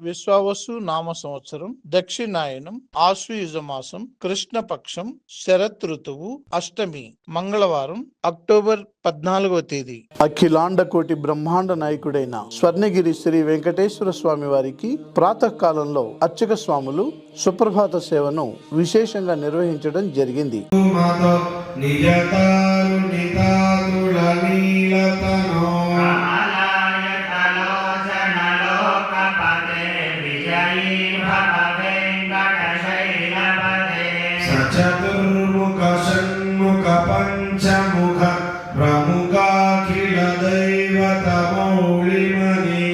విశ్వావసు నామ సంవత్సరం దక్షిణాయనం ఆశ్వయుజ మాసం కృష్ణపక్షం శరత్ ఋతువు అష్టమి మంగళవారం అక్టోబర్ పద్నాలుగవ తేదీ. అఖిలాండ కోటి బ్రహ్మాండ నాయకుడైన స్వర్ణగిరి శ్రీ వెంకటేశ్వర స్వామి వారికి ప్రాతకాలంలో అర్చక స్వాములు సుప్రభాత సేవను విశేషంగా నిర్వహించడం జరిగింది. ప్రముఖాఖిల దైవత మౌళిమణి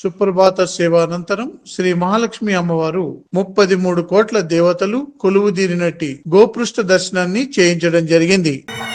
సుప్రభాత సేవ అనంతరం శ్రీ మహాలక్ష్మి అమ్మవారు ముప్పది మూడు కోట్ల దేవతలు కొలువు తీరినట్టి గోపృష్ఠ దర్శనాన్ని చేయించడం జరిగింది.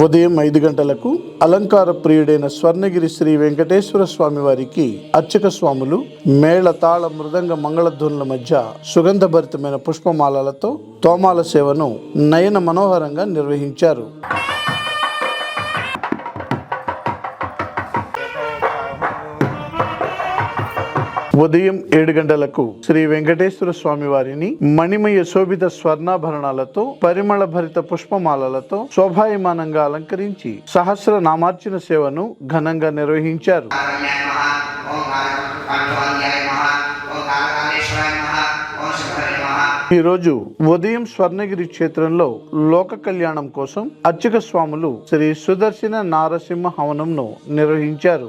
ఉదయం ఐదు గంటలకు అలంకార ప్రియుడైన స్వర్ణగిరి శ్రీ వెంకటేశ్వర స్వామి వారికి అర్చక స్వాములు మేళ తాళ మృదంగ మంగళధ్వనుల మధ్య సుగంధభరితమైన పుష్పమాలలతో తోమాల సేవను నయన మనోహరంగా నిర్వహించారు. ఉదయం ఏడు గంటలకు శ్రీ వెంకటేశ్వర స్వామి వారిని మణిమయ శోభిత స్వర్ణాభరణాలతో పరిమళ భరిత పుష్పమాలలతో శోభాయమానంగా అలంకరించి సహస్ర నామార్చన సేవను ఘనంగా నిర్వహించారు. ఈరోజు ఉదయం స్వర్ణగిరి క్షేత్రంలో లోక కళ్యాణం కోసం అర్చక స్వాములు శ్రీ సుదర్శన నారసింహ హవనంను నిర్వహించారు.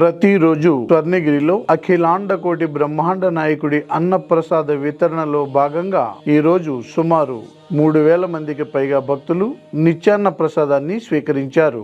ప్రతిరోజు స్వర్ణగిరిలో అఖిలాండ కోటి బ్రహ్మాండ నాయకుడి అన్నప్రసాద వితరణలో భాగంగా ఈరోజు సుమారు మూడు వేల మందికి పైగా భక్తులు నిత్యాన్న ప్రసాదాన్ని స్వీకరించారు.